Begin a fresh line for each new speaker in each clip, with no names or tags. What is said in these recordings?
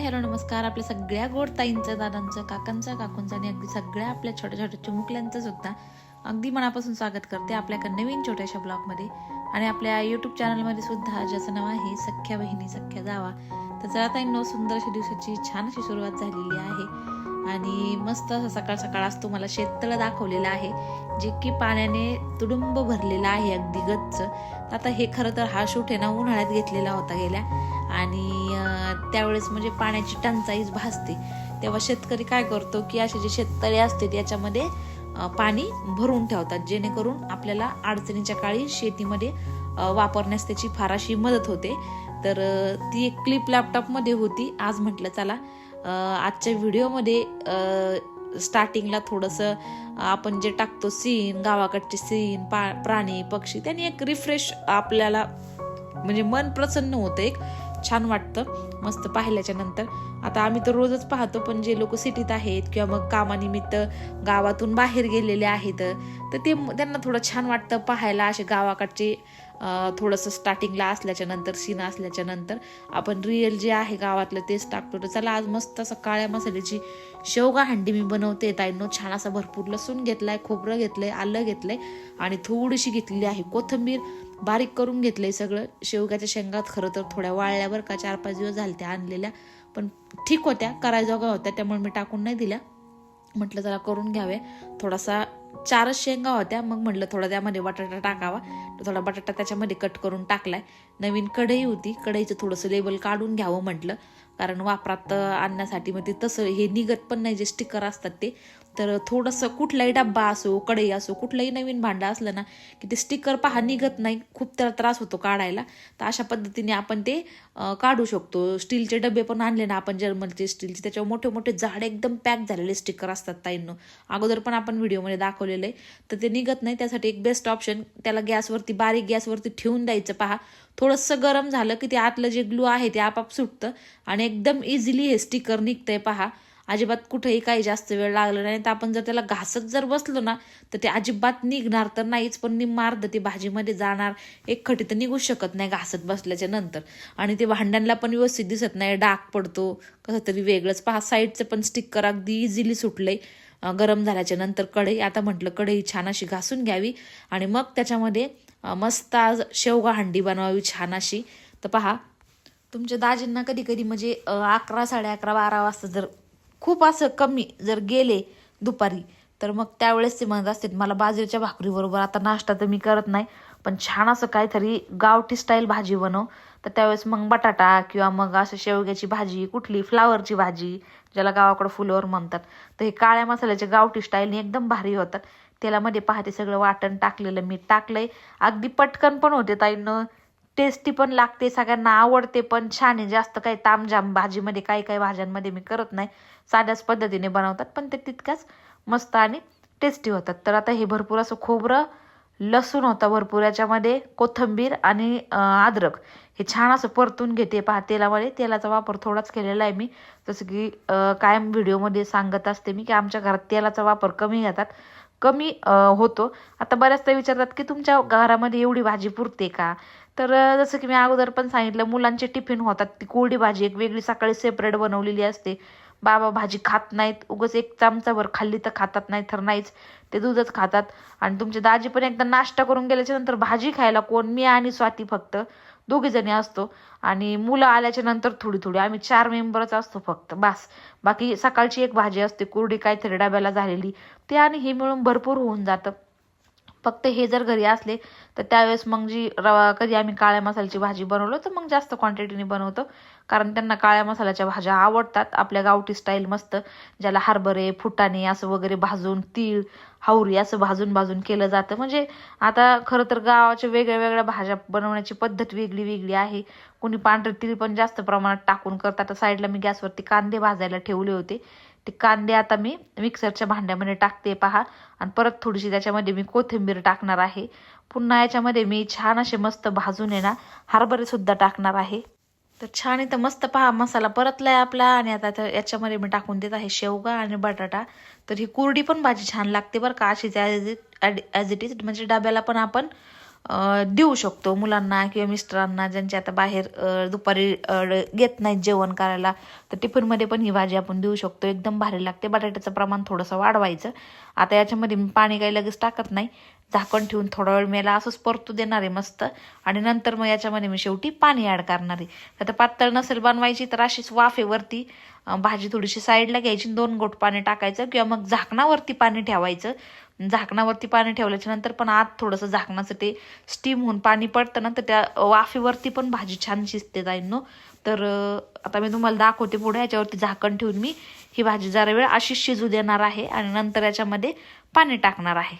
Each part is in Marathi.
हाय हॅलो नमस्कार. आपल्या सगळ्या गोड ताईंचं दादांचं काकांचं काकूंचं आणि अगदी सगळ्या आपल्या छोट्या छोट्या चिमुकल्यांचं सुद्धा अगदी मनापासून स्वागत करते आपल्या एका नवीन छोट्याशा ब्लॉगमध्ये. आणि आपल्या यूट्यूब चॅनलमध्ये सुद्धा ज्याचं नाव आहे सख्या बहिणी सख्या जावा. तर जरा ताईंनो सुंदर अशा दिवसाची छान अशी सुरुवात झालेली आहे. आणि मस्त असं सकाळ सकाळ आज तुम्हाला शेततळं दाखवलेलं आहे जे की पाण्याने तुडुंब भरलेलं आहे अगदी गच्च. तर आता हे खरं तर हा शूट आहे ना उन्हाळ्यात घेतलेला होता गेल्या. आणि त्यावेळेस म्हणजे पाण्याची टंचाईच भासते. तेव्हा शेतकरी काय करतो की असे जे शेततळे असते याच्यामध्ये पाणी भरून ठेवतात. जेणेकरून आपल्याला अडचणीच्या काळी शेतीमध्ये वापरण्यास त्याची फार अशी मदत होते. तर ती एक क्लिप लॅपटॉपमध्ये होती. आज म्हटलं चला आजच्या व्हिडिओमध्ये स्टार्टिंगला थोडंसं आपण जे टाकतो सीन गावाकडचे सीन पा प्राणी पक्षी त्यांनी एक रिफ्रेश आपल्याला म्हणजे मन प्रसन्न होतं एक. छान वाटतं मस्त पाहिल्याच्या नंतर. आता आम्ही तर रोजच पाहतो पण जे लोक सिटीत आहेत किंवा मग कामानिमित्त गावातून बाहेर गेलेले आहेत तर ते त्यांना थोडं छान वाटतं पाहायला. असे गावाकडचे थोडंसं स्टार्टिंगला असल्याच्या नंतर सीन असल्याच्या नंतर आपण रिअल जे आहे गावातलं तेच टाकतो. तर चला आज मस्त असं काळ्या मसाल्याची शेवगा हंडी मी बनवते. ताईंनो छान असा भरपूर लसूण घेतलाय खोबरं घेतलंय आलं घेतलंय आणि थोडीशी घेतलेली आहे कोथिंबीर. बारीक करून घेतलंय सगळं. शेवग्याच्या शेंगात खरं तर थोड्या वाळल्यावर का चार पाच दिवस झाले त्या आणलेल्या. पण ठीक होत्या करायजोगा होत्या त्यामुळे मी टाकून नाही दिल्या. म्हटलं जरा करून घ्यावे. थोडासा चारच शेंगा होत्या मग म्हटलं थोडा त्यामध्ये बटाटा टाकावा. थोडा बटाटा त्याच्यामध्ये कट करून टाकलाय. नवीन कढई होती कढईचं थोडंसं लेबल काढून घ्यावं म्हटलं. कारण वापरात आणण्यासाठी मग ते तसं हे निघत पण नाही जे स्टिकर असतात ते. तर थोडंसं कुठलाही डब्बा असो कढई असो कुठलंही नवीन भांडं असलं ना की ते स्टिकर पहा निघत नाही. खूप त्याला त्रास होतो काढायला. तर अशा पद्धतीने आपण ते काढू शकतो. स्टीलचे डबे पण आणले ना आपण जर्मनचे स्टीलचे. त्याच्यावर मोठे मोठे झाड एकदम पॅक झालेले स्टिकर असतात ताईंनो. अगोदर पण आपण व्हिडिओमध्ये दाखवलेलं आहे. तर ते निघत नाही. त्यासाठी एक बेस्ट ऑप्शन त्याला गॅसवरती बारीक गॅसवरती ठेवून द्यायचं पहा. थोडंसं गरम झालं की ते आतलं जे ग्लू आहे ते आपाप सुटतं. आणि एकदम इझिली हे स्टिकर निघतंय पहा. अजिबात कुठेही काही जास्त वेळ लागला नाही. तर आपण जर त्याला घासत जर बसलो ना तर ते अजिबात निघणार तर नाहीच पण निम्मार्ध ती भाजीमध्ये जाणार. एक खटी तर निघू शकत नाही घासत बसल्याच्या नंतर. आणि ते भांड्यांना पण व्यवस्थित दिसत नाही. डाग पडतो. कसं तरी वेगळंच. पहा साईडचं पण स्टिकर अगदी इझिली सुटलंय. गरम झाल्याच्यानंतर कढई आता म्हटलं कढई छान अशी घासून घ्यावी. आणि मग त्याच्यामध्ये मस्त आज शेवगा हंडी बनवावी छान अशी. तर पहा तुमच्या दाजींना कधी कधी म्हणजे अकरा साडे अकरा बारा वाजता जर खूप असं कमी जर गेले दुपारी तर मग त्यावेळेस ते म्हणत असते मला बाजरीच्या भाकरीबरोबर आता नाश्ता तर मी करत नाही पण छान असं काहीतरी गावठी स्टाईल भाजी बनव. तर त्यावेळेस मग बटाटा किंवा मग असं शेवग्याची भाजी कुठली फ्लावरची भाजी ज्याला गावाकडं फुलवर म्हणतात. तर हे काळ्या मसाल्याच्या गावठी स्टाईलने एकदम भारी होतात. तेलामध्ये पाहते सगळं वाटण टाकलेलं मीठ टाकलंय. अगदी पटकन पण होते ताईनं. टेस्टी पण लागते सगळ्यांना आवडते पण छान आहे. जास्त काही तामजाम भाजीमध्ये काही काही भाज्यांमध्ये मी करत नाही. साध्याच पद्धतीने बनवतात पण ते तितक्याच मस्त आणि टेस्टी होतात. तर आता हे भरपूर असं खोबरं लसूण होतं भरपूर याच्यामध्ये कोथिंबीर आणि अद्रक. हे छान असं परतून घेते पहा तेलामध्ये. तेलाचा वापर थोडाच केलेला आहे मी. जसं की कायम व्हिडिओमध्ये सांगत असते मी की आमच्या घरात तेलाचा वापर कमी घेतात. कमी होतो. आता बऱ्याचदा विचारतात की तुमच्या घरामध्ये एवढी भाजी पुरते का? तर जसं की मी अगोदर पण सांगितलं मुलांचे टिफिन होतात. ती कोरडी भाजी एक वेगळी सकाळी सेपरेट बनवलेली असते. बाबा भाजी खात नाहीत. उगच एक चमचाभर खाल्ली तर खातात नाही तर नाहीच. ते दूधच खातात. आणि तुमचे दाजी पण एकदा नाश्ता करून गेल्याच्यानंतर भाजी खायला कोण? मी आणि स्वाती फक्त. दोघीजणी असतो. आणि मुलं आल्याच्यानंतर थोडी थोडी. आम्ही चार मेंबरच असतो फक्त. बस. बाकी सकाळची एक भाजी असते. कुरडी काहीतरी डब्याला झालेली. ते आणि हे मिळून भरपूर होऊन जातं. फक्त हे जर घरी असले तर त्यावेळेस मग जी रवा कधी आम्ही काळ्या मसाल्याची भाजी बनवलो तर मग जास्त क्वांटिटीने बनवतो. कारण त्यांना काळ्या मसाल्याच्या भाज्या आवडतात. आपल्या गावठी स्टाईल मस्त. ज्याला हरभरे फुटाणे असं वगैरे भाजून तीळ हावरी असं भाजून भाजून केलं जातं. म्हणजे आता खरं तर गावाच्या वेगळ्या वेगळ्या भाज्या बनवण्याची पद्धत वेगळी वेगळी आहे. कोणी पांढरे तीळ पण जास्त प्रमाणात टाकून करतात. आता साईडला मी गॅसवरती कांदे भाजायला ठेवले होते. ते कांदे आता मी मिक्सरच्या भांड्यामध्ये टाकते पहा. आणि परत थोडीशी त्याच्यामध्ये मी कोथिंबीर टाकणार आहे. पुन्हा याच्यामध्ये मी छान असे मस्त भाजून येणार हरभरेसुद्धा टाकणार आहे. तर छान इथं मस्त पहा मसाला परतला आहे आपला. आणि आता याच्यामध्ये मी टाकून देत आहे शेवगा आणि बटाटा. तर ही कुरडी पण भाजी छान लागते बरं का अशीच as it as it is म्हणजे डब्याला पण आपण देऊ शकतो मुलांना किंवा मिस्टरांना ज्यांचे आता बाहेर दुपारी घेत नाहीत जेवण करायला तर टिफिनमध्ये पण ही भाजी आपण देऊ शकतो. एकदम भारी लागते. बटाट्याचं प्रमाण थोडंसं वाढवायचं. आता याच्यामध्ये मी पाणी काही लगेच टाकत नाही. झाकण ठेवून थोडा वेळ मेला असंच परतू देणार आहे मस्त. आणि नंतर मग याच्यामध्ये मी शेवटी पाणी ॲड करणार आहे. आता पातळ नसेल बनवायची तर अशीच वाफेवरती भाजी थोडीशी साईडला घ्यायची दोन गोट पाणी टाकायचं किंवा मग झाकणावरती पाणी ठेवायचं. झाकणावरती पाणी ठेवल्याच्या नंतर पण आत थोडंसं झाकणाचं ते स्टीम होऊन पाणी पडतं ना तर त्या वाफेवरती पण भाजी छान शिजते जाईन तर आता मी तुम्हाला दाखवते पुढे याच्यावरती झाकण ठेवून मी ही भाजी जरा वेळ अशीच शिजू देणार आहे आणि नंतर याच्यामध्ये पाणी टाकणार आहे.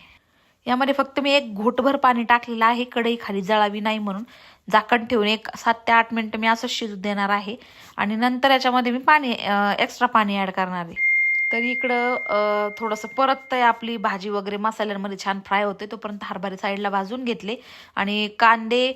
यामध्ये फक्त मी एक घोटभर पाणी टाकलेलं आहे कढई खाली जळावी नाही म्हणून. झाकण ठेवून एक सात ते आठ मिनटं मी असंच शिजू देणार आहे आणि नंतर याच्यामध्ये मी पाणी एक्स्ट्रा पाणी ॲड करणार आहे. तर इकडं थोडंसं परत ते आपली भाजी वगैरे मसाल्यांमध्ये छान फ्राय होते तोपर्यंत हरभरे साईडला भाजून घेतले. आणि कांदे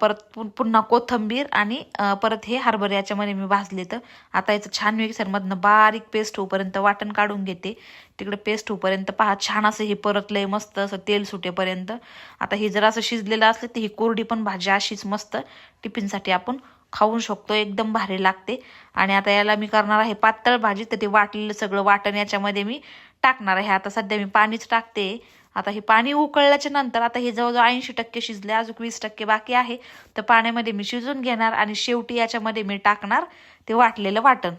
परत पु- पुन्हा कोथंबीर आणि परत हे हरभरे याच्यामध्ये मी भाजले तर आता याचं छान मिक्सरमधनं बारीक पेस्ट होईपर्यंत वाटण काढून घेते. तिकडे पेस्ट होईपर्यंत पहा छान असं हे परतलंय मस्त असं तेल सुटेपर्यंत. आता हे जर असं शिजलेलं असलं तर ही कोरडी पण भाजी अशीच मस्त टिफिनसाठी आपण खाऊ शकतो एकदम भारी लागते. आणि आता याला मी करणार आहे पातळ भाजी तर ते वाटलेलं सगळं वाटण याच्यामध्ये मी टाकणार आहे. आता सध्या मी पाणीच टाकते. आता हे पाणी उकळल्याच्या नंतर आता हे जवळजवळ ऐंशी टक्के शिजले अजून वीस टक्के बाकी आहे. तर पाण्यामध्ये मी शिजून घेणार आणि शेवटी याच्यामध्ये मी टाकणार ते वाटलेलं वाटण.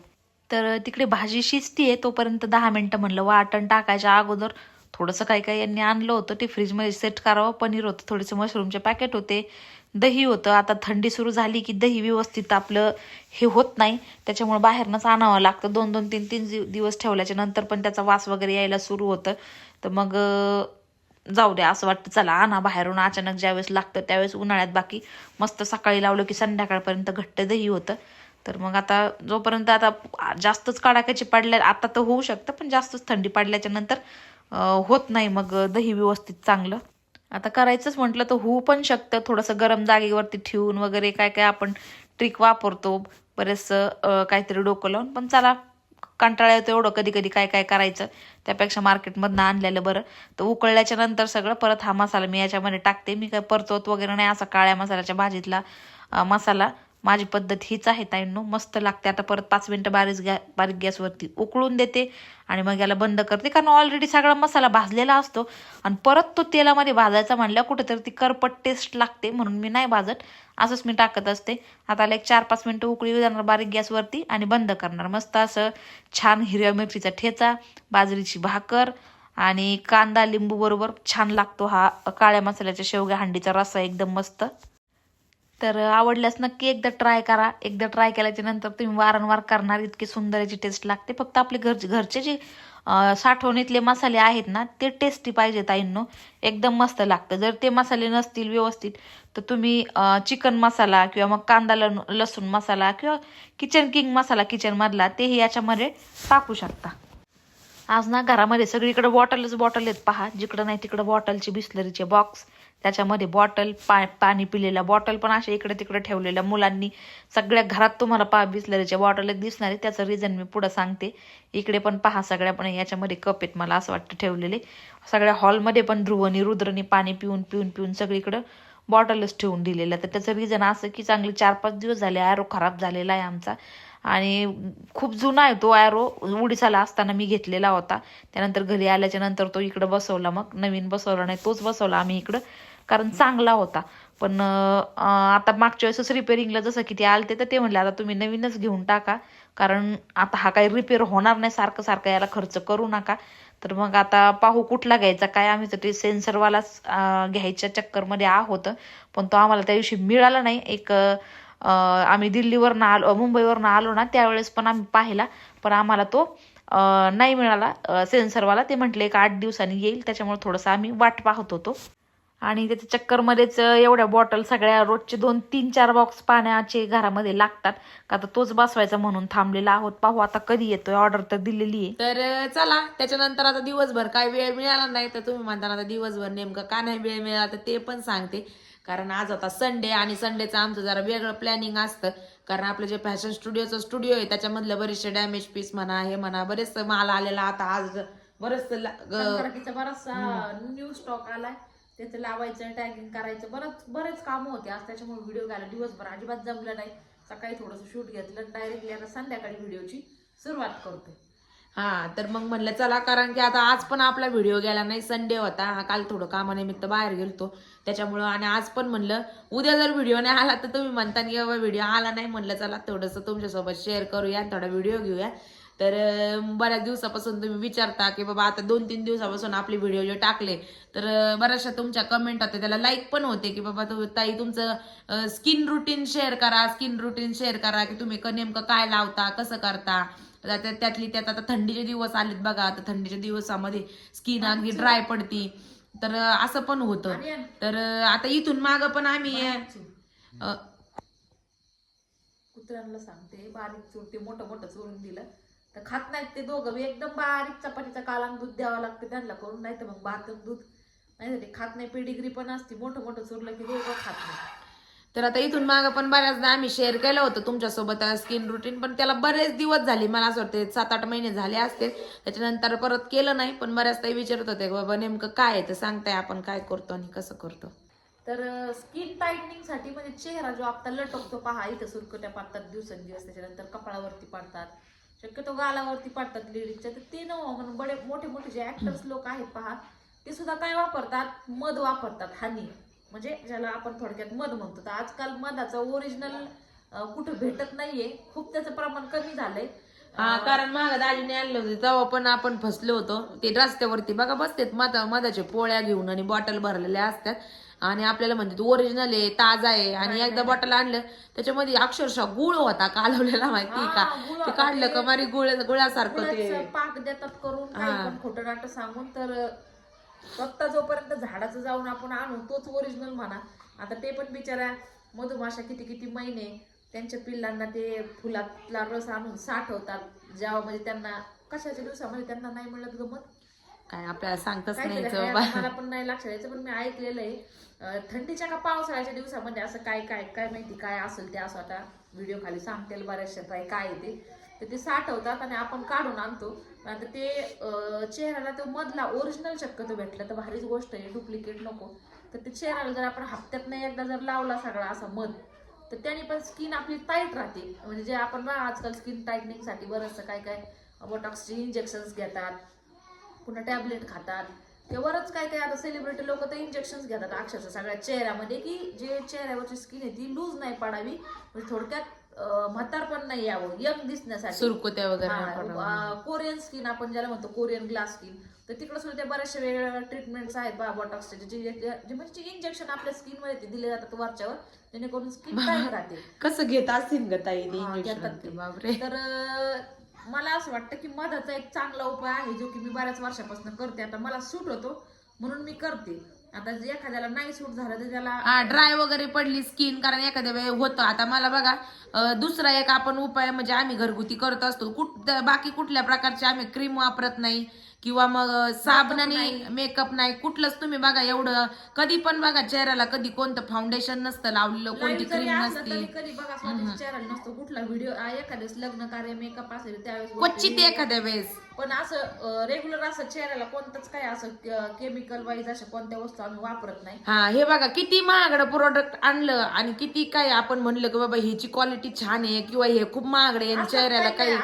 तर तिकडे भाजी शिजतीये तोपर्यंत दहा मिनटं म्हणलं वाटण टाकायच्या अगोदर. थोडंसं काही काही यांनी आणलं होतं ते फ्रीजमध्ये सेट करावं. पनीर होतं थोडेसे मशरूमचे पॅकेट होते. दही होतं आता थंडी सुरू झाली की दही व्यवस्थित आपलं हे होत नाही. त्याच्यामुळे बाहेरनंच आणावं लागतं. दोन दोन तीन तीन दिवस ठेवल्याच्या नंतर पण त्याचा वास वगैरे यायला सुरू होतं. तर मग जाऊ द्या असं वाटतं चला आणा बाहेरून. अचानक ज्यावेळेस लागतं त्यावेळेस उन्हाळ्यात बाकी. मस्त सकाळी लावलं की संध्याकाळपर्यंत घट्ट दही होतं. तर मग आता जोपर्यंत आता जास्तच कडाक्याची पडल्या आता तर होऊ शकतं पण जास्तच थंडी पडल्याच्या नंतर होत नाही मग दही व्यवस्थित चांगलं. आता करायचंच म्हटलं तर होऊ पण शकतं. थोडंसं गरम जागेवरती ठेवून वगैरे काय काय आपण ट्रिक वापरतो. बरेचसं काहीतरी डोकं लावून. पण चला कंटाळा येतो एवढं कधी कधी काय काय करायचं. त्यापेक्षा मार्केटमधनं आणलेलं बरं. तर उकळल्याच्या नंतर सगळं परत हा मसाला मी याच्यामध्ये टाकते. मी काय परतवत वगैरे नाही असा काळ्या मसाल्याच्या भाजीतला मसाला. माझी पद्धत हीच आहे ताईंनो. मस्त लागते. आता परत पाच मिनटं बारीक गॅ बारीक गॅसवरती उकळून देते आणि मग याला बंद करते. कारण ऑलरेडी सगळा मसाला भाजलेला असतो. आणि परत तो तेलामध्ये भाजायचा म्हणल्यावर कुठेतरी ती करपट टेस्ट लागते म्हणून मी नाही भाजत. असंच मी टाकत असते. आता एक चार पाच मिनटं उकळी जाणार बारीक गॅसवरती आणि बंद करणार. मस्त असं छान हिरव्या मिरचीचा ठेचा बाजरीची भाकर आणि कांदा लिंबू बरोबर छान लागतो हा काळ्या मसाल्याच्या शेवग्या हंडीचा रस्सा एकदम मस्त. तर आवडल्यास नक्की एकदा ट्राय करा. एकदा ट्राय केल्याच्यानंतर तुम्ही वारंवार करणार. इतकी सुंदर याची टेस्ट लागते. फक्त आपले घर घरचे जे साठवणीतले मसाले आहेत ना ते टेस्टी पाहिजे ताईंनो. एकदम मस्त लागतं. जर ते मसाले नसतील व्यवस्थित तर तुम्ही चिकन मसाला किंवा मग कांदा लसूण मसाला किंवा किचन किंग मसाला किचनमधला तेही याच्यामध्ये टाकू शकता. आज ना घरामध्ये सगळीकडे बॉटलच बॉटल आहेत. पहा जिकडं नाही तिकडं बॉटलचे बिस्लरीचे बॉक्स त्याच्यामध्ये बॉटल पा पाणी पिलेल्या बॉटल पण अशा इकडे तिकडे ठेवलेल्या मुलांनी. सगळ्या घरात तुम्हाला पहा बिसलरीच्या बॉटल दिसणार आहे. त्याचं रिझन मी पुढं सांगते. इकडे पण पहा सगळ्या पण याच्यामध्ये कप आहेत मला असं वाटतं ठेवलेले. सगळ्या हॉलमध्ये पण ध्रुवनी रुद्रनी पाणी पिऊन पिऊन पिऊन सगळीकडं बॉटलच ठेवून दिलेलं तर त्याचं रिझन असं की चांगले चार पाच दिवस झाले ॲरो खराब झालेला आहे आमचा. आणि खूप जुना आहे तो ॲरो उडीसाला असताना मी घेतलेला होता. त्यानंतर घरी आल्याच्यानंतर तो इकडं बसवला मग. नवीन बसवला नाही तोच बसवला आम्ही इकडं. कारण चांगला होता. पण आता मागच्या वेळेसच रिपेरिंगला जसं की ते आलते तर ते म्हणले आता तुम्ही नवीनच घेऊन टाका. कारण आता हा काही रिपेअर होणार नाही. सारखं सारखं याला खर्च करू नका. तर मग आता पाहू कुठला घ्यायचा. काय आम्ही तर ते सेन्सरवालाच घ्यायच्या चक्करमध्ये आहोत. पण तो आम्हाला त्या दिवशी मिळाला नाही. एक आम्ही दिल्लीवरनं आलो मुंबईवरनं आलो ना त्यावेळेस पण आम्ही पाहिला. पण आम्हाला तो नाही मिळाला. सेन्सरवाला ते म्हटले एक आठ दिवसांनी येईल. त्याच्यामुळे थोडंसं आम्ही वाट पाहत होतो. आणि त्याच्या चक्करमध्येच एवढ्या बॉटल सगळ्या रोजचे दोन तीन चार बॉक्स पाण्याचे घरामध्ये लागतात. का आता तोच बसवायचा म्हणून थांबलेला आहोत. पाहू आता कधी येतोय. ऑर्डर तर दिलेली आहे.
तर चला त्याच्यानंतर आता दिवसभर काय वेळ मिळाला नाही तर तुम्ही म्हणता ना आता दिवसभर नेमकं का नाही वेळ मिळाला तर ते पण सांगते. कारण आज होता संडे आणि संडेचं आमचं जरा वेगळं प्लॅनिंग असतं. कारण आपलं जे फॅशन स्टुडिओचं स्टुडिओ आहे त्याच्यामधलं बरेचसे डॅमेज पीस म्हणा हे म्हणा बरेचसं माल आलेला आता आज. ग-
बराचसा न्यू स्टॉक आलाय. त्याचं लावायचं टॅगिंग करायचं बरंच बरेच कामं होते. आज त्याच्यामुळे व्हिडिओ घ्यायला दिवसभर अजिबात जमलं नाही. सकाळी थोडंसं शूट घेतलं डायरेक्टली आता संध्याकाळी व्हिडिओची सुरुवात करतो
हा तर मग म्हणलं चला कारण की आता आज पण आपला व्हिडिओ गेला नाही संडे होता. हा काल थोडं कामानिमित्त बाहेर गेलतो. त्याच्यामुळं आणि आज पण म्हणलं उद्या जर व्हिडिओ नाही आला तर तुम्ही म्हणता की बाबा व्हिडिओ आला नाही. म्हणलं चला थोडंसं तुमच्यासोबत शेअर करूया थोडा व्हिडिओ घेऊया. तर बऱ्याच दिवसापासून तुम्ही विचारता की बाबा आता दोन तीन दिवसापासून आपले व्हिडिओ जे टाकले तर बऱ्याचशा तुमच्या कमेंट होते त्याला लाईक पण होते की बाबा तू ताई तुमचं स्किन रुटीन शेअर करा स्किन रुटीन शेअर करा की तुम्ही क- नेमकं काय लावता कसं करता. आता त्या- त्यातली त्यात आता थंडीचे दिवस आलेत बघा. आता थंडीच्या दिवसामध्ये स्किन अगदी ड्राय पडती. तर असं पण होतं. तर आता इथून माग पण आम्ही
कुत्र्यांना सांगते बारीक चूर ते मोठं मोठं चोरून दिलं. तर खात नाहीत ते दोघं. एकदम बारीक चपातीचा कालान दूध द्यावं लागतं त्यांना. करून नाही तर मग आणि दूध. नाही ते खात नाही. पेडिग्री पण असते. मोठं मोठं चुरलं की दोघं खात नाही
तर आता इथून माग पण बऱ्याचदा आम्ही शेअर केलं होतं तुमच्यासोबत स्किन रुटीन पण त्याला बरेच दिवस झाले. मला असं वाटतं सात आठ महिने झाले असते त्याच्यानंतर परत केलं नाही. पण बऱ्याच ताई विचारत होते की बाबा नेमकं काय आहे? तर सांगताय आपण काय करतो आणि कसं करतो?
तर स्किन टाईटनिंगसाठी म्हणजे चेहरा जो आपला लटकतो पहा. इथं सुरकट्या पाडतात दिवसेंदिवस. त्याच्यानंतर कपाळावरती पाडतात. शक्यतो गालावरती पाडतात लेडीजच्या तर ते न म्हणून बडे मोठे मोठे जे ऍक्टर्स लोक आहेत पहा ते सुद्धा काय वापरतात? मध वापरतात हानी म्हणजे ज्याला आपण थोडक्यात मध म्हणतो. तर आजकाल मधाचं ओरिजिनल कुठं भेटत नाहीये. खूप त्याचं प्रमाण कमी झालंय.
हा कारण माग दाजीने आणलं होतं. तेव्हा पण आपण फसलो होतो. ते रस्त्यावरती बघा बसतेत मध मधाच्या पोळ्या घेऊन आणि बॉटल भरलेल्या असतात. आणि आपल्याला म्हणतात ओरिजिनल आहे ताजा आहे. आणि एकदा बॉटल आणलं त्याच्यामध्ये अक्षरशः गुळ होता कालवलेला माहिती का? ते. काढलं
ते
का मारी गुळ गुळासारखं ते.
पाक देतात करून खोटं नाटं सांगून तर फक्त जोपर्यंत झाडाचं जाऊन आपण आणू तोच ओरिजिनल म्हणा. आता ते पण बिचारा मधुमाशा किती किती महिने त्यांच्या पिल्लांना ते फुलातला रस आणून साठवतात. जेव्हा म्हणजे त्यांना कशाच्या दिवसामध्ये त्यांना नाही मिळत गमत
काय आपल्याला सांगताच नाही
आता मला पण नाही लक्षात यायचं पण मी ऐकलेलं आहे अं, थंडीच्या का पावसाळ्याच्या दिवसामध्ये असं काय काय काय माहिती काय असेल ते असं आता व्हिडिओ खाली सांगतील बऱ्याचशा काय काय आहे ते. तर ते साठवतात आणि आपण काढून आणतो. पण आता ते अं, चेहऱ्याला तो मधला ओरिजिनल शक्यतो भेटलं तर भारीच गोष्ट आहे डुप्लिकेट नको. तर ते चेहऱ्याला जर आपण हप्त्यात एकदा जर लावला सगळा असा मध तर त्याने पण स्किन आपली टाईट राहते. म्हणजे जे आपण बघा आजकाल स्किन टाईटनिंगसाठी बरंचसं काय काय बोटॉक्सचे इंजेक्शन्स घेतात पुन्हा टॅबलेट खातात. ते बरंच काय काय आता सेलिब्रिटी लोक तर इंजेक्शन घेतात. अक्षरशः सगळ्या चेहऱ्यामध्ये की जे चेहऱ्यावरची स्किन आहे ती लूज नाही पडावी. म्हणजे थोडक्यात अं, म्हातारपण नाही यावं. यंग दिसण्यासाठी.
सुरकुत्या वगैरे
कोरियन स्किन आपण ज्याला म्हणतो कोरियन ग्लास स्किन तर तिकडे सुद्धा त्या बऱ्याचशा वेगवेगळ्या ट्रीटमेंट्स आहेत बा बॉटॉक्सचे जे म्हणजे इंजेक्शन आपल्या स्किनमध्ये ते दिले जातात वरच्यावर. जेणेकरून स्किन राहते.
कसं घेत असतील ग ताई
तर मला असं वाटतं की मधाचा एक चांगला उपाय आहे जो की मी बऱ्याच वर्षापासून करते. आता मला सूट होतो म्हणून मी करते. आता जे एखाद्याला नाही सूट झालं तर त्याला
हा ड्राय वगैरे पडली स्किन कारण एखाद्या वेळ होतं. आता मला बघा अं, दुसरा एक आपण उपाय म्हणजे आम्ही घरगुती करत असतो. कुठ बाकी कुठल्या प्रकारचे आम्ही क्रीम वापरत नाही. किंवा मग अं, साबणाने मेकअप नाही कुठलंच तुम्ही बघा एवढं. कधी पण बघा चेहऱ्याला कधी कोणतं फाउंडेशन नसतं लावलेलं कोणती क्रीम नसते.
कधी बघा चेहऱ्याला नसतो कुठला व्हिडिओ एखाद्यास लग्न कार्य मेकअप असेल त्यावेळेस
क्वचित एखाद्या वेळेस.
पण असं रेग्युलर असं चेहऱ्याला कोणतंच काय असं केमिकल वाईज अशा कोणत्या वस्तू आम्ही वापरत नाही.
हा हे बघा किती महागडं प्रोडक्ट आणलं आणि किती काय आपण म्हणलं की बाबा ह्याची क्वालिटी छान आहे किंवा हे खूप महागडे आहे आणि चेहऱ्याला काही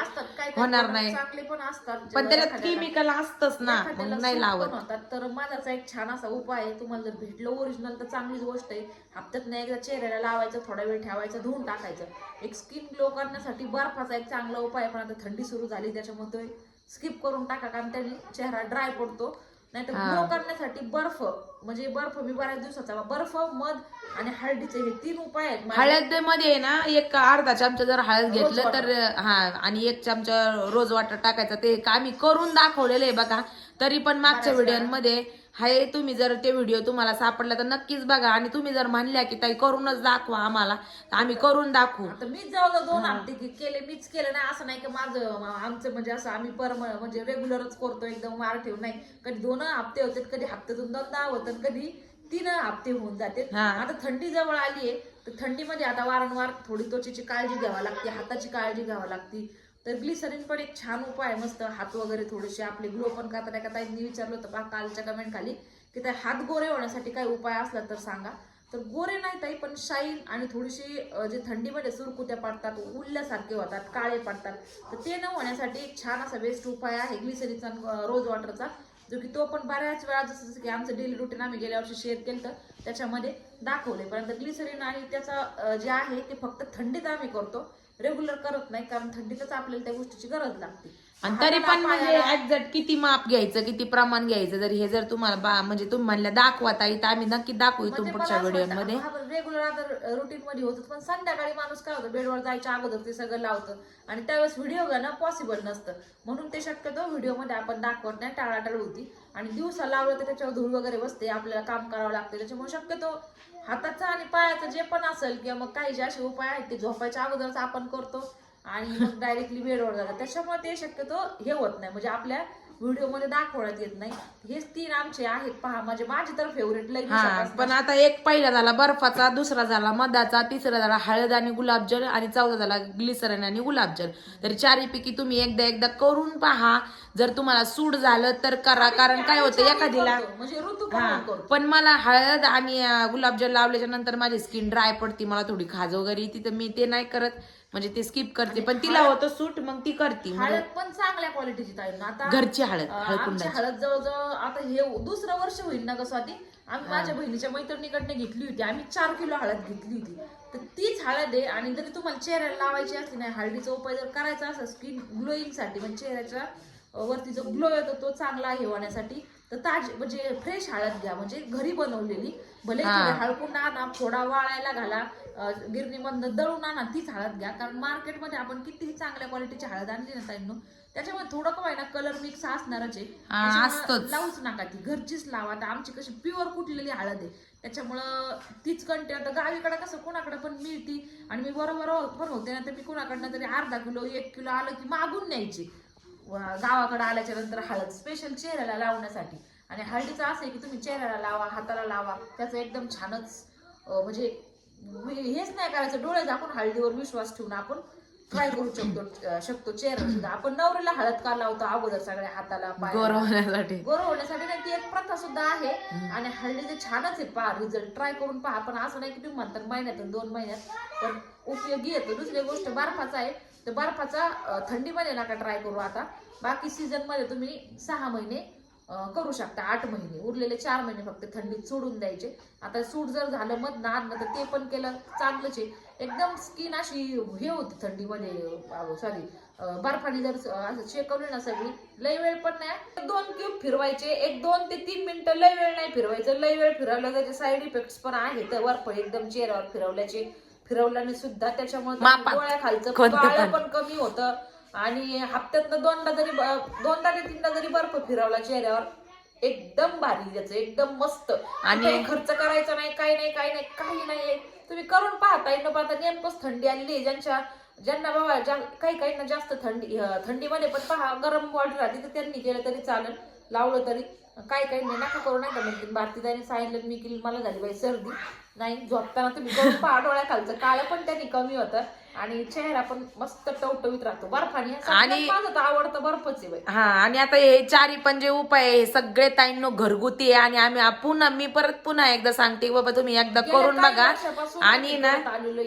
होणार नाही.
चांगले पण असतात.
पण त्याच्यात केमिकल असतच ना नाही लावत.
होतात. तर माझाचा एक छान असा उपाय आहे तुम्हाला जर भेटलं ओरिजिनल तर चांगलीच गोष्ट आहे. हप्त्यात एकदा चेहऱ्याला लावायचं थोडा वेळ ठेवायचं धुवून टाकायचं. एक स्किन ग्लो करण्यासाठी बर्फाचा एक चांगला उपाय पण आता थंडी सुरू झाली त्याच्यामुळे तो स्किप करून टाका कारण त्याने चेहरा ड्राय पडतो. नाहीतर ग्लो करण्यासाठी बर्फ म्हणजे बर्फ मी बऱ्याच दिवसाचा बर्फ मध आणि हळदीचे हे तीन उपाय आहेत.
हळदमध्ये ना एक अर्धा चमचा जर हळद घेतलं तर हा आणि एक चमचा रोज वॉटर टाकायचं. ते आम्ही करून दाखवलेलं आहे बघा. तरी पण मागच्या व्हिडिओमध्ये हाय तुम्ही जर ते व्हिडिओ तुम्हाला सापडला तर नक्कीच बघा. आणि तुम्ही जर म्हणल्या की ताई करूनच दाखवा आम्हाला. तर आम्ही करून दाखवू.
आता मीच जवळ दोन हप्ते के- केले मीच केले नाही. असं नाही की माझं आमचं म्हणजे असं आम्ही परम म्हणजे रेग्युलरच करतो एकदम मार ठेवून नाही. कधी दोन हप्ते होते कधी हप्त्यातून दोनदा होतं कधी तीन हप्ते होऊन जाते. आता थंडी जवळ आली आहे तर थंडीमध्ये आता वारंवार थोडी त्वचेची काळजी घ्यावी लागते हाताची काळजी घ्यावी लागते. तर ग्लिसरीन पण एक छान उपाय आहे. मस्त हात वगैरे थोडेसे आपले ग्लो पण करतात एका ताईंनी विचारलं होतं पहा कालच्या कमेंट खाली की त्या हात गोरे होण्यासाठी काही उपाय असला तर सांगा. तर गोरे नाही ताई पण शाईन आणि थोडीशी जे थंडीमध्ये सुरकुत्या पडतात उल्ल्यासारखे होतात काळे पडतात. तर ते न होण्यासाठी एक छान असा बेस्ट उपाय आहे ग्लिसरीचा रोज वॉटरचा जो की तो पण बऱ्याच वेळा जसं जसं की आमचं डेली रुटीन आम्ही गेल्या वर्षी शेअर केलं तर त्याच्यामध्ये दाखवले परंतु ग्लिसरीन आणि त्याचा जे आहे ते फक्त थंडीत आम्ही करतो. रेग्युलर करत नाही कारण थंडीतच आपल्याला त्या गोष्टीची गरज लागते.
आणि तरी पण
हाताला,
म्हणजे
पायाला-
एक्झॅक्ट किती माप घ्यायचं किती प्रमाण घ्यायचं जर हे जर तुम्हाला बा म्हणजे तुम्ही म्हणल्या दाखवा ताई तर आम्ही नक्की दाखवू इथून पुढच्या व्हिडिओमध्ये
रेग्युलर आता रुटीन मध्ये होतं पण संध्याकाळी माणूस काय होतं बेडवर जायच्या अगोदर ते सगळं लावतं. आणि त्यावेळेस व्हिडिओ घेणं पॉसिबल नसतं. म्हणून ते शक्यतो व्हिडिओमध्ये आपण दाखवत नाही टाळाटाळ होती. आणि दिवसा लावलं तर त्याच्यावर धूळ वगैरे बसते आपल्याला काम करावं लागते त्याच्यामुळे शक्यतो हाताचा आणि पायाचं जे पण असेल किंवा मग काही जे असे उपाय आहेत ते झोपायच्या अगोदरच आपण करतो आणि मग डायरेक्टली बेडवर जातात. त्याच्यामुळे ते शक्यतो हे होत नाही. म्हणजे आपल्या व्हिडिओमध्ये दाखवण्यात येत नाही. हेच तीन आमचे आहेत. पहा म्हणजे माझी तर फेवरेट लई
हा
दिवसापासून.
पण आता एक पहिला झाला बर्फाचा दुसरा झाला मधाचा तिसरा झाला हळद आणि गुलाबजल आणि चौथा झाला ग्लिसरन आणि गुलाबजल. तर चारीपैकी तुम्ही एकदा एकदा करून पहा. जर तुम्हाला सूट झालं तर करा कारण काय होतं एखादीला
म्हणजे ऋतू
हा
करतो.
पण मला हळद आणि अं, गुलाबजल लावल्याच्या नंतर माझी स्किन ड्राय पडते मला थोडी खाज वगैरे येते तर मी ते नाही करत. म्हणजे ते स्किप करते पण तिला होतं सूट मग ती करते. म्हणजे
हळद पण चांगल्या क्वालिटीची ताई. ना आता
घरची हळद
अं, आमची
हळकुंडाची
हळद जवळजवळ आता हे दुसरं वर्ष होईल ना ग स्वाती? आम्ही माझ्या बहिणीच्या मैत्रिणीकडनं घेतली होती. आम्ही चार किलो हळद घेतली होती. तर तीच हळद आहे आणि जरी तुम्हाला चेहऱ्याला लावायची असली नाही हळदीचा उपाय जर करायचा असेल स्किन ग्लोईंगसाठी म्हणजे चेहऱ्याच्या अं, वरती जो ग्लो येतो तो चांगला हे होण्यासाठी. तर ताज म्हणजे फ्रेश हळद घ्या. म्हणजे घरी बनवलेली भले
हा.
हळकुंड आणा थोडा वाळायला घाला गिरणीमधनं दळून आणा तीच हळद घ्या. कारण मार्केटमध्ये आपण कितीही चांगल्या क्वालिटीची हळद आणली ना ताईंनो त्याच्यामध्ये थोडं का ना कलर मिक्स असणारच आहे.
हा.
लावूच नका ती. घरचीच लावा. आता आमची कशी प्युअर कुठलेली हळद आहे. त्याच्यामुळं तीच कंटे आता गावीकडे कसं कोणाकडे पण मिळती आणि मी बरोबर पण होते ना तर मी कोणाकडनं तरी अर्धा किलो एक किलो आलं की मागून न्यायची. गावाकडे आल्याच्यानंतर हळद स्पेशल चेहऱ्याला लावण्यासाठी. आणि हळदीचं असं आहे की तुम्ही चेहऱ्याला लावा हाताला लावा. त्याचं एकदम छानच म्हणजे हेच नाही करायचं. डोळे झाकून हळदीवर विश्वास ठेवून आपण ट्राय करू शकतो शकतो चेहरा सुद्धा. आपण नवरीला हळद का लावतो अगोदर सगळ्या हाताला पायाला?
गोर होण्यासाठी.
गोर होण्यासाठी नाही ती एक प्रथा सुद्धा आहे. आणि हळदीचे छानच आहे पहा रिझल्ट ट्राय करून पहा. पण असं नाही की तुम्ही म्हणतात महिन्यातून दोन महिन्यात पण उपयोगी येतो. दुसरी गोष्ट बर्फाचा आहे. तर बर्फाचा थंडीमध्ये नका ट्राय करू आता. बाकी सीझनमध्ये तुम्ही सहा महिने करू शकता आठ महिने. उरलेले चार महिने फक्त थंडीत सोडून द्यायचे. आता सूट जर झालं मध ना तर ते पण केलं चांगलंच आहे. एकदम स्किन अशी हे होती थंडीमध्ये सॉरी बर्फाने जर असं शेकवली ना सगळी लय वेळ पण नाही. दोन क्यूब फिरवायचे एक दोन ते तीन मिनिटं लय वेळ नाही फिरवायचं. लय वेळ फिरवलं त्याचे साईड इफेक्ट्स पण आहेत. बर्फ एकदम चेहऱ्यावर फिरवल्याचे. फिरवल्याने सुद्धा त्याच्यामुळे
मापात.
डोळ्याखालचं
कोणतं पण.
पण कमी होतं. आणि हप्त्यातनं दोनदा जरी ब- दोनदा ते तीनदा जरी बर्फ फिरवला चेहऱ्यावर एकदम भारी त्याचं एकदम मस्त.
आणि-
आणि खर्च करायचा नाही काही नाही काही नाही काही नाही. तुम्ही करून पाहता न पाहता नेमकंच थंडी आलेली आहे. ज्यांच्या ज्यांना बाबा ज्या काही काहींना जास्त थंडी अं, थंडीमध्ये पण पहा गरम बॉडी राहते तर त्यांनी केलं तरी चालेल. लावलं तरी. काही काही नाही नका करू नाही म्हणते भारतीताईने सांगितलं मी केली मला झाली बाई सर्दी. नाही झोपताना तुम्ही करून पहा डोळ्याखालचं. काळं पण त्यांनी कमी होतं. आणि चेहरा पण मस्त टवटवीत राहतो. बर्फाने
आणि-
माझं तर आवडतं बर्फच आहे
हा आणि आता हे चारी पण जे उपाय आहे हे सगळे ताईंनो घरगुती आहे. आणि आम्ही पुन्हा मी परत पुन्हा एकदा सांगते बाबा तुम्ही एकदा करून बघा. आणि ना.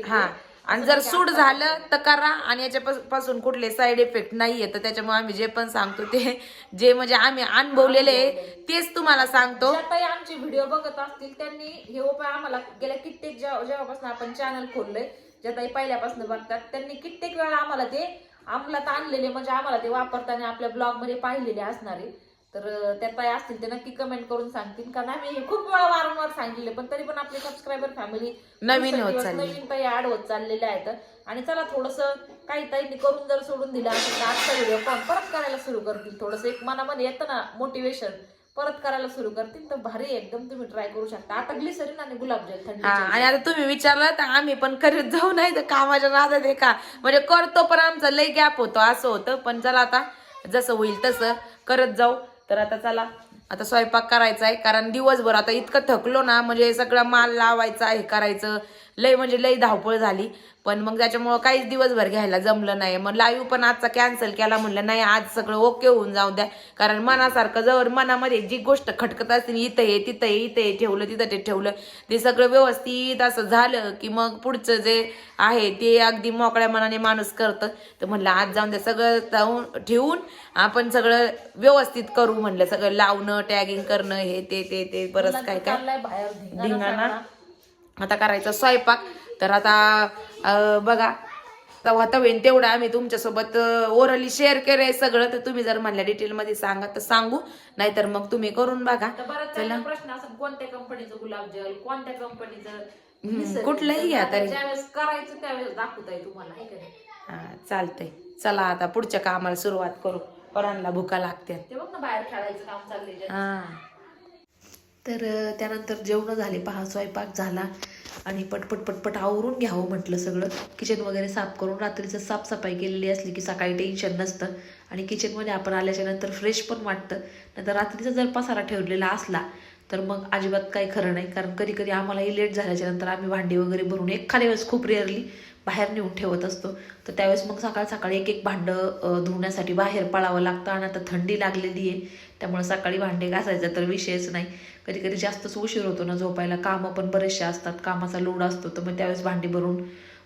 हा. आणि जर सूट झालं तर करा. आणि याच्यापासून कुठले साईड इफेक्ट नाहीये. तर त्याच्यामुळे आम्ही जे पण सांगतो ते जे म्हणजे आम्ही अनुभवलेले आहे तेच तुम्हाला सांगतो.
ताई आमचे व्हिडिओ बघत असतील त्यांनी हे उपाय आम्हाला गेल्या कित्येक जेव्हा- जेव्हापासून आपण चॅनल खोललंय ज्या ताई पहिल्यापासून बघतात त्यांनी कित्येक वेळा आम्हाला ते अंमलात आणलेले म्हणजे आम्हाला ते वापरताना आपल्या ब्लॉगमध्ये पाहिलेले असणारे. तर त्या ताई असतील ते नक्की कमेंट करून सांगतील. कारण आम्ही हे खूप वेळा वारंवार सांगितले पण तरी पण आपले सबस्क्रायबर फॅमिली
नवीन होत चालली.
नवीन ताई ऍड होत चाललेल्या आहेत. आणि चला थोडस काही ताईंनी करून जर सोडून दिलं असेल तर आजचा व्हिडिओ परत करायला सुरू करतील. थोडस एक मनामध्ये येतं ना मोटिवेशन परत करायला सुरू करतील. तर भारी आहे एकदम तुम्ही ट्राय करू शकता. आता ग्लिसरीन आणि गुलाबजल
हा
थंडी
आणि आता तुम्ही विचारलं तर आम्ही पण करीत जाऊ नाही तर कामाच्या नादात आहे का? म्हणजे करतो पण आमचा लय गॅप होतो असं होतं. पण चला आता जसं होईल तसं करत जाऊ. तर आता चला. आता स्वयंपाक करायचा आहे कारण दिवसभर आता इतकं थकलो ना म्हणजे सगळं माल लावायचा हे करायचं. लय म्हणजे लय धावपळ झाली. पण मग त्याच्यामुळं काहीच दिवसभर घ्यायला जमलं नाही. मग लाईव्ह पण आजचा कॅन्सल केला म्हणलं नाही आज सगळं ओके होऊन जाऊ द्या. कारण मनासारखं जवळ मनामध्ये जी गोष्ट खटकत असते इथं आहे तिथं आहे इथं आहे ठेवलं तिथं ते ठेवलं ते सगळं व्यवस्थित असं झालं की मग पुढचं जे आहे ते अगदी मोकळ्या मनाने माणूस करतं. तर म्हणलं आज जाऊन द्या सगळं जाऊन ठेवून आपण सगळं व्यवस्थित करू. म्हणलं सगळं लावणं टॅगिंग करणं हे ते ते ते बरंच काय काय.
धिंगाणा.
आता करायचा स्वयंपाक. तर आता बघा तेव्हा तवेन तेवढं आम्ही तुमच्यासोबत ओरली शेअर केलंय सगळं. तर तुम्ही जर म्हणल्या डिटेलमध्ये सांगा तर सांगू. नाहीतर मग तुम्ही करून बघा.
जणांना प्रश्न असं कोणत्या कंपनीचं गुलाबजल कोणत्या कंपनीचं.
कुठलंही घ्या तरी.
ज्यावेळेस करायचं त्यावेळेस दाखवताय तुम्हाला है
चालतंय. चला आता पुढच्या कामाला सुरुवात करू. परांना भुका लागते
ते बघ ना बाहेर खेळायचं काम चाललंय
हा.
तर त्यानंतर जेवणं झाले. पहा स्वयंपाक झाला. आणि पटपट पटपट आवरून घ्यावं म्हटलं सगळं. किचन वगैरे साफ करून रात्रीचं साफसफाई केलेली असली की सकाळी टेन्शन नसतं. आणि किचनमध्ये आपण आल्याच्यानंतर फ्रेश पण वाटतं. नंतर रात्रीचा जर पसारा ठेवलेला असला तर मग अजिबात काही खरं नाही. कारण कधी कधी आम्हालाही लेट झाल्याच्यानंतर आम्ही भांडी वगैरे भरून एखाद्या वेळेस खूप रेअरली बाहेर नेऊन ठेवत असतो. तर त्यावेळेस मग सकाळ सकाळी एक एक भांडं धुण्यासाठी बाहेर पळावं लागतं आणि आता थंडी लागलेली आहे. त्यामुळे सकाळी भांडे घासायचा तर विषयच नाही. कधी कधी जास्तच उशीर होतो ना झोपायला. कामं पण बरेचसे असतात. कामाचा लोड असतो. तर मग त्यावेळेस भांडी भरून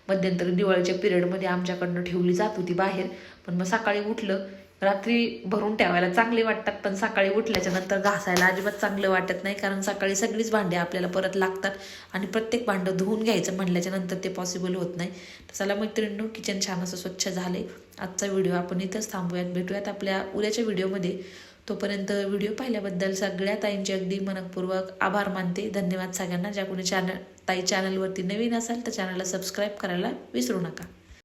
मध्यंतरी दिवाळीच्या पिरियडमध्ये आमच्याकडनं ठेवली जात होती बाहेर. पण मग सकाळी उठलं रात्री भरून ठेवायला चांगली वाटतात पण सकाळी उठल्याच्या नंतर घासायला अजिबात चांगलं वाटत नाही कारण सकाळी सगळीच भांडी आपल्याला परत लागतात आणि प्रत्येक भांडं धुवून घ्यायचं म्हणल्याच्या नंतर ते पॉसिबल होत नाही. तर चला मैत्रिणींनो किचन छान असं स्वच्छ झाले. आजचा व्हिडिओ आपण इथंच थांबूयात. भेटूयात आपल्या उद्याच्या व्हिडिओमध्ये तोपर्यंत व्हिडिओ पाहिल्याबद्दल सगळ्या ताईंचे अगदी मनपूर्वक आभार मानते. धन्यवाद सगळ्यांना. ज्या कोणी चॅनल ताई चॅनलवरती नवीन असाल तर चॅनलला सबस्क्राईब करायला विसरू नका.